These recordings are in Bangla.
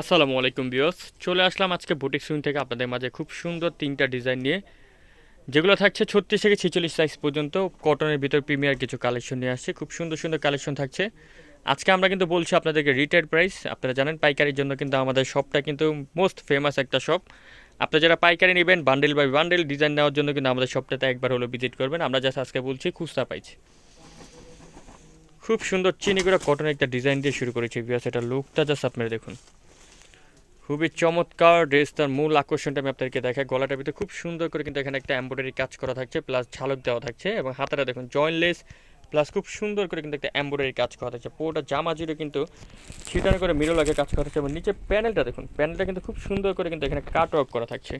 আসসালামু আলাইকুম বিয়স চলে আসলাম আজকে বুটিক সুইং থেকে আপনাদের মাঝে খুব সুন্দর তিনটা ডিজাইন নিয়ে। যেগুলো থাকছে ছত্রিশ থেকে ছেচল্লিশ সাইজ পর্যন্ত। কটনের ভিতর প্রিমিয়ার কিছু কালেকশন নিয়ে আসছে। খুব সুন্দর সুন্দর কালেকশন থাকছে। আজকে আমরা কিন্তু বলছি আপনাদেরকে রিটেল প্রাইস আপনারা জানেন পাইকারির জন্য কিন্তু আমাদের শপটা কিন্তু মোস্ট ফেমাস একটা শপ আপনারা যারা পাইকারি নেবেন বান্ডেল বাই বান্ডেল ডিজাইন নেওয়ার জন্য কিন্তু আমাদের শপটাতে একবার হলো ভিজিট করবেন। আমরা জাস্ট আজকে বলছি খুচরা পাইছি খুব সুন্দর চিনিগুড়া কটনের একটা ডিজাইন দিয়ে শুরু করেছি। বিয়াস এটা লুকটা জাস্ট আপনারা দেখুন। খুবই চমৎকার ড্রেস, তার মূল আকর্ষণটা আমি আপনাদেরকে দেখাই। গলাটার ভিতরে খুব সুন্দর করে কিন্তু এখানে একটা এমব্রয়ডারি কাজ করা থাকছে প্লাস ঝালক দেওয়া থাকছে এবং হাতাটা দেখুন জয়েনলেস প্লাস খুব সুন্দর করে কিন্তু একটা এমব্রয়ডারি কাজ করা থাকছে। পুরোটা জামা জুড়ে কিন্তু ছিটানো করে মিরো লাগে কাজ করা থাকছে এবং নিচে প্যানেলটা দেখুন প্যানেলটা কিন্তু খুব সুন্দর করে কিন্তু এখানে কাট ওয়ার্ক করা থাকছে।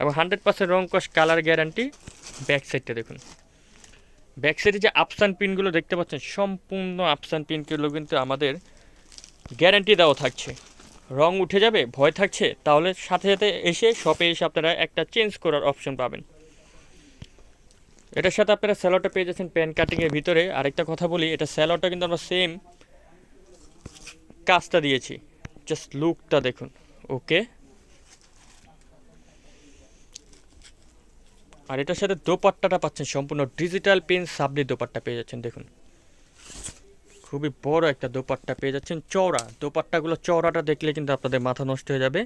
এবং হান্ড্রেড পার্সেন্ট রং কস কালার গ্যারান্টি ব্যাক সাইডটা দেখুন। ব্যাক সাইডে যে আপসান পিনগুলো দেখতে পাচ্ছেন, সম্পূর্ণ আপসান পিনগুলো কিন্তু আমাদের গ্যারান্টি দেওয়া থাকছে। রং উঠে যাবে, ভয় থাকছে, তাহলে সাথে সাথে এসে শপে এসে আপনারা একটা চেঞ্জ করার অপশন পাবেন। এটার সাথে আপনারা স্যালোটা পেয়ে যাচ্ছেন প্যান কাটিংয়ের ভিতরে। আরেকটা কথা বলি, এটা স্যালোটা কিন্তু আমরা সেম কাজটা দিয়েছি। জাস্ট লুকটা দেখুন ওকে আর এটার সাথে দোপাট্টাটা পাচ্ছেন, সম্পূর্ণ ডিজিটাল পেন সাবলি দোপাট্টা পেয়ে যাচ্ছেন, দেখুন। খুবই বড় একটা দোপাট্টা পেয়ে যাচ্ছেন। চওড়া দোপাট্টাগুলো চওড়াটা দেখলে কিন্তু আপনাদের মাথা নষ্ট হয়ে যাবে।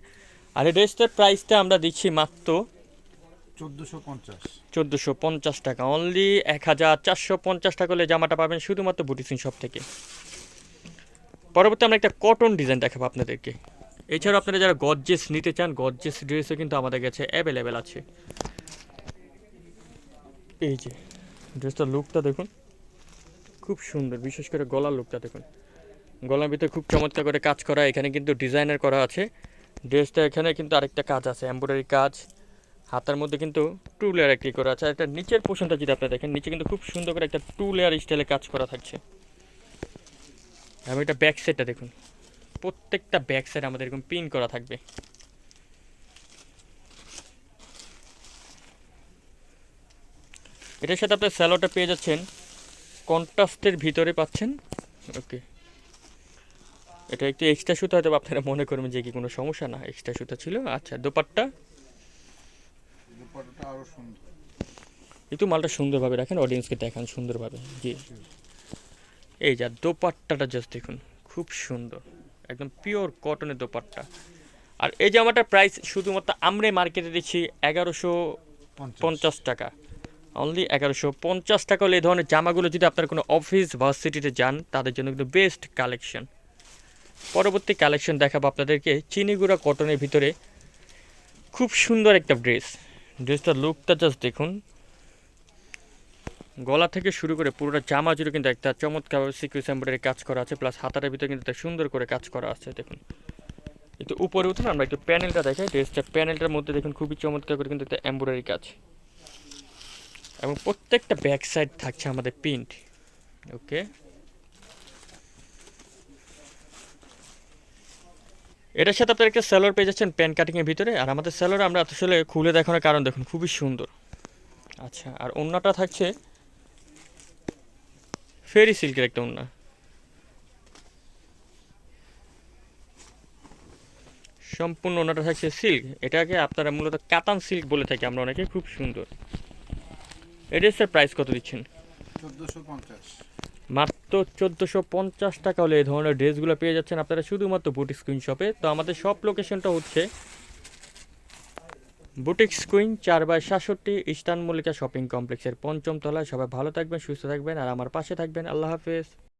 আর এই ড্রেসটার প্রাইসটা আমরা দিচ্ছি মাত্র চোদ্দোশো পঞ্চাশ। চোদ্দোশো পঞ্চাশ টাকা। অনলি এক হাজার চারশো পঞ্চাশ টাকা হলে জামাটা পাবেন শুধুমাত্র বুটিসিং শপ থেকে। পরবর্তী আমরা একটা কটন ডিজাইন দেখাবো আপনাদেরকে। এছাড়াও আপনারা যারা গজ্জেস নিতে চান গজ্জেস ড্রেসও কিন্তু আমাদের কাছে অ্যাভেলেবেল আছে। এই যে ড্রেসটার লুকটা দেখুন। খুব সুন্দর, বিশেষ করে গলার লুকটা দেখুন। গলার ভিতরে খুব চমৎকার করে কাজ করা, এখানে কিন্তু ডিজাইনার করা আছে। ড্রেসটা এখানে কিন্তু আরেকটা কাজ আছে এমব্রয়ডারি কাজ। হাতার মধ্যে কিন্তু টু লেয়ার একটি করা আছে। আর একটা নিচের পোর্শনটা যদি আপনি দেখেন, নিচে কিন্তু খুব সুন্দর করে একটা টু লেয়ার স্টাইলে কাজ করা থাকছে। এবং এটা ব্যাক সাইডটা দেখুন। প্রত্যেকটা ব্যাক সাইড আমাদের এরকম পিন করা থাকবে। এটার সাথে আপনার স্যালোটা পেয়ে যাচ্ছেন কন্ট্রাস্টের ভিতরে পাচ্ছেন? ওকে। এটা একটু এক্সট্রা সুতা হয়তো আপনারা মনে করবেন যে কি কোনো সমস্যা না এক্সট্রা সুতা ছিল। আচ্ছা দোপাট্টা? একটু মালটা সুন্দরভাবে রাখেন অডিয়েন্সকে দেখান সুন্দরভাবে। জি। এই যা দোপাট্টাটা জাস্ট দেখুন খুব সুন্দর। একদম পিওর কটনের দোপাট্টা। আর এই জামাটার প্রাইস শুধুমাত্র আমরা মার্কেটে দিচ্ছি এগারোশো পঞ্চাশ। টাকা। অনলি এগারোশো পঞ্চাশ টাকা হলে এই ধরনের জামাগুলো যদি আপনার কোনো অফিস ভার্সিটিতে যান, তাদের জন্য কিন্তু বেস্ট কালেকশন পরবর্তী কালেকশন দেখাবো আপনাদেরকে। চিনিগুড়া কটনের ভিতরে খুব সুন্দর একটা ড্রেস ড্রেসটার লুকটা জাস্ট দেখুন। গলা থেকে শুরু করে পুরোটা জামা জুড়ে কিন্তু একটা চমৎকার সিকুয়েন্স এমব্রয়ডারি কাজ করা আছে প্লাস হাতার ভিতরে কিন্তু একটা সুন্দর করে কাজ করা আছে, দেখুন। একটু উপরে উঠুন, আমরা একটু প্যানেলটা দেখাই। ড্রেসটা প্যানেলটার মধ্যে দেখুন, খুবই চমৎকার করে কিন্তু একটা এমব্রয়ডারি কাজ। এবং প্রত্যেকটা ব্যাক সাইড থাকছে আমাদের প্রিন্ট ওকে এটার সাথে আপনার একটা স্যালোর পেয়ে যাচ্ছেন প্যান কাটিংয়ের ভিতরে, আর আমাদের স্যালোর আমরা আসলে খুলে দেখানোর কারণ দেখুন, খুবই সুন্দর। আচ্ছা আর অন্যটা থাকছে ফেরি সিল্কের একটা ওন্না। সম্পূর্ণ ওনাটা থাকছে সিল্ক এটাকে আপনারা মূলত কাতান সিল্ক বলে থাকি আমরা অনেকে, খুব সুন্দর। এই স্যার প্রাইস কত দিচ্ছেন? মাত্র চোদ্দোশো পঞ্চাশ টাকা হলে এই ধরনের ড্রেসগুলো পেয়ে যাচ্ছেন আপনারা শুধুমাত্র বুটিক স্কুইন শপে তো আমাদের শপ লোকেশনটা হচ্ছে বুটিক স্কুইন চার বাই সাতষট্টি ইস্তান মল্লিকা শপিং কমপ্লেক্সের পঞ্চম তলায়। সবাই ভালো থাকবেন সুস্থ থাকবেন আর আমার পাশে থাকবেন। আল্লাহ হাফেজ।